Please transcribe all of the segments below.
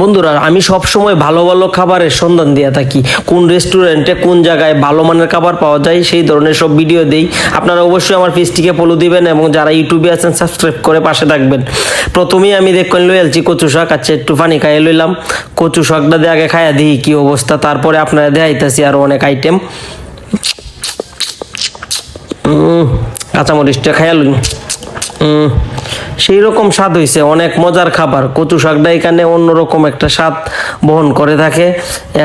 বন্ধুরা আমি সব সময় ভালো ভালো খাবারের সন্ধান দিয়ে থাকি। কোন রেস্টুরেন্টে কোন জায়গায় ভালো মানের খাবার পাওয়া যায় সেই ধরনের সব ভিডিও দেই। আপনারা অবশ্যই আমার পেজটিকে ফলো দিবেন এবং যারা ইউটিউবে আছেন সাবস্ক্রাইব করে পাশে থাকবেন। প্রথমেই আমি দেখবেন লইয়ালছি কচু শাক আচ্ছা একটু পানি খাইয়ে লইলাম। কচু শাকটা দিয়ে আগে খাইয়া দিই কি অবস্থা? তারপরে আপনারা দেখাইতেছি আরও অনেক আইটেম কাঁচামরিচটা খাইয়া উম, সেই রকম স্বাদ হইছে। অনেক মজার খাবার। কচু শাকটা এখানে অন্যরকম একটা স্বাদ বহন করে থাকে।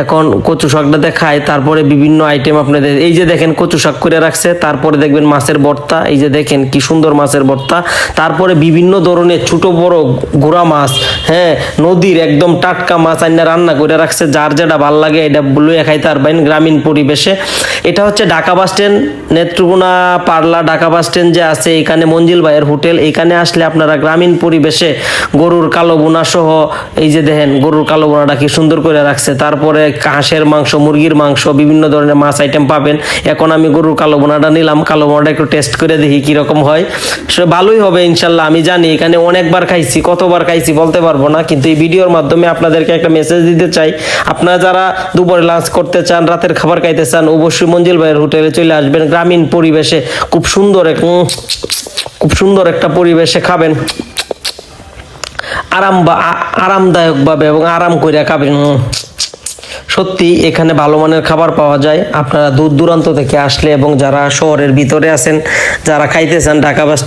এখন কচু শাকটাতে খায় তারপরে বিভিন্ন আইটেম আপনাদের এই যে দেখেন কচু শাক করে রাখছে, তারপরে দেখবেন মাছের ভর্তা এই যে দেখেন কি সুন্দর মাছের ভর্তা তারপরে বিভিন্ন ধরনের ছোট বড় গোড়া মাছ হ্যাঁ নদীর একদম টাটকা মাছ আইনা রান্না করে রাখছে। যার যেটা ভালো লাগে এটা লইয়া খাইতে পারবেন গ্রামীণ পরিবেশে। এটা হচ্ছে ঢাকা বাস স্ট্যান্ড, নেত্রকোনা পার্লা ঢাকা বাস স্ট্যান্ড যে আছে, এখানে মঞ্জিল ভাইয়ের হোটেল। এখানে আসলে আপনারা গ্রামীণ পরিবেশে গরুর কালো বোনা সহ, এই যে দেখেন, গরুর কালো বোনাটা কি সুন্দর করে রাখছে। তারপরে হাঁসের মাংস, মুরগির মাংস, বিভিন্ন ধরনের মাছ আইটেম পাবেন। এখন আমি গরুর কালো বোনাটা নিলাম। কালো বোনাটা একটু টেস্ট করে দেখি কীরকম হয়। সে ভালোই হবে, ইনশাল্লাহ। আমি জানি, এখানে অনেকবার খাইছি, কতবার খাইছি বলতে পারব না। কিন্তু এই ভিডিওর মাধ্যমে আপনাদেরকে একটা মেসেজ দিতে চাই। আপনারা যারা দুপুরে লাঞ্চ করতে চান, রাতের খাবার খাইতে চান, অবশ্যই মঞ্জিল ভাইয়ের হোটেলে চলে আসবেন। গ্রামীণ পরিবেশে খুব সুন্দর এক খুব সুন্দর একটা পরিবেশে খাবেন। আরাম বা আরামদায়কভাবে এবং আরাম করে খাবেন। সত্যি এখানে ভালো মানের খাবার পাওয়া যায়। আপনারা দূর দূরান্ত থেকে আসলে এবং যারা শহরের ভিতরে আছেন, যারা খাইতে চান ঢাকা বাস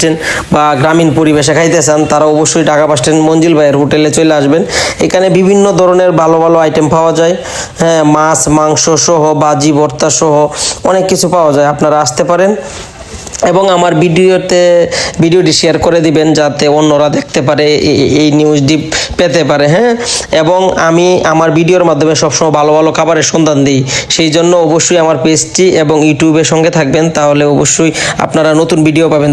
বা গ্রামীণ পরিবেশে খাইতে চান, তারা অবশ্যই ঢাকা বাস স্ট্যান্ড মঞ্জিল ভাইয়ের হোটেলে চলে আসবেন। এখানে বিভিন্ন ধরনের ভালো ভালো আইটেম পাওয়া যায়। হ্যাঁ মাছ, মাংস সহ, বাজি, ভর্তা সহ অনেক কিছু পাওয়া যায়। আপনারা আসতে পারেন। এবং আমার ভিডিওতে, ভিডিওটি শেয়ার করে দিবেন যাতে অন্যরা দেখতে পারে এই নিউজটি পেতে পারে হ্যাঁ? এবং আমি আমার ভিডিওর মাধ্যমে সবসময় ভালো ভালো খাবারের সন্ধান দিই। সেই জন্য অবশ্যই আমার পেজটি এবং ইউটিউবের সঙ্গে থাকবেন, তাহলে অবশ্যই আপনারা নতুন ভিডিও পাবেন।